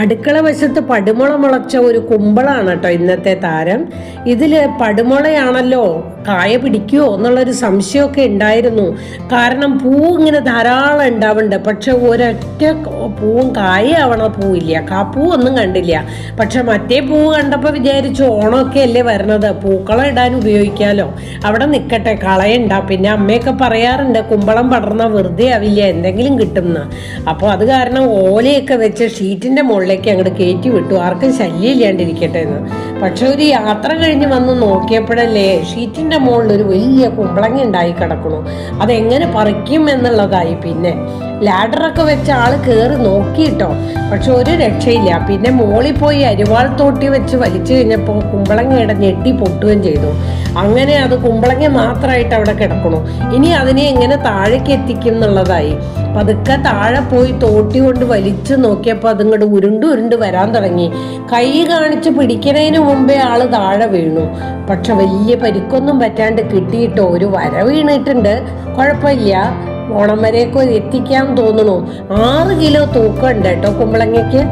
അടുക്കള വശത്ത് പടുമുള മുളച്ച ഒരു കുമ്പളാണ് കേട്ടോ ഇന്നത്തെ താരം. ഇതിൽ പടുമുളയാണല്ലോ കായ പിടിക്കുമോ എന്നുള്ളൊരു സംശയമൊക്കെ ഉണ്ടായിരുന്നു. കാരണം പൂ ഇങ്ങനെ ധാരാളം ഉണ്ടാവുന്നുണ്ട്. പക്ഷെ ഒരൊറ്റ പൂവും കായാവണ പൂവില്ല. കാപ്പൂ ഒന്നും കണ്ടില്ല. പക്ഷെ മറ്റേ പൂവ് കണ്ടപ്പോൾ വിചാരിച്ചു ഓണമൊക്കെ അല്ലേ വരണത്. പൂക്കളം ഇടാൻ ഉപയോഗിക്കാമല്ലോ അവിടെ നിൽക്കട്ടെ കളയണ്ട. പിന്നെ അമ്മയൊക്കെ പറയാറുണ്ട് കുമ്പളം പടർന്ന വെറുതെ ആവില്ല എന്തെങ്കിലും കിട്ടുമെന്ന് അപ്പോൾ അത് കാരണം ഓലയൊക്കെ വെച്ച് ഷീറ്റിന്റെ മുകളിലേക്ക് അങ്ങോട്ട് കയറ്റി വിട്ടു. ആർക്കും ശല്യം ഇല്ലാണ്ടിരിക്കട്ടെ എന്ന്. പക്ഷെ ഒരു യാത്ര കഴിഞ്ഞ് വന്ന് നോക്കിയപ്പോഴല്ലേ ഷീറ്റിന്റെ മുകളിൽ ഒരു വലിയ കുമ്പളങ്ങ ഉണ്ടായി കിടക്കണു അതെങ്ങനെ പറിക്കും എന്നുള്ളതായി പിന്നെ. ലാഡറൊക്കെ വെച്ച ആൾ കയറി നോക്കിയിട്ടോ. പക്ഷെ ഒരു രക്ഷയില്ല. പിന്നെ മോളിൽ പോയി അരിവാൾ തോട്ടി വെച്ച് വലിച്ചു കഴിഞ്ഞപ്പോൾ കുമ്പളങ്ങയുടെ ഞെട്ടി പൊട്ടുകയും ചെയ്തു. അങ്ങനെ അത് കുമ്പളങ്ങ മാത്രമായിട്ട് അവിടെ കിടക്കണു ഇനി അതിനെ എങ്ങനെ താഴേക്ക് എത്തിക്കും എന്നുള്ളതായി. പതുക്കെ താഴെ പോയി തോട്ടി കൊണ്ട് വലിച്ചു നോക്കിയപ്പോൾ അതിങ്ങോട്ട് ഉരുണ്ട് ഉരുണ്ട് വരാൻ തുടങ്ങി. കൈ കാണിച്ച് പിടിക്കുന്നതിന് മുമ്പേ ആൾ താഴെ വീണു. പക്ഷെ വലിയ പരിക്കൊന്നും പറ്റാണ്ട് കിട്ടിയിട്ടോ. ഒരു വര വീണിട്ടുണ്ട്. കുഴപ്പമില്ല. ഓണം വരെയൊക്കെ എത്തിക്കാൻ തോന്നണു ആറ് കിലോ തൂക്കം ഉണ്ട് കേട്ടോ കുമ്പളങ്ങയ്ക്ക്.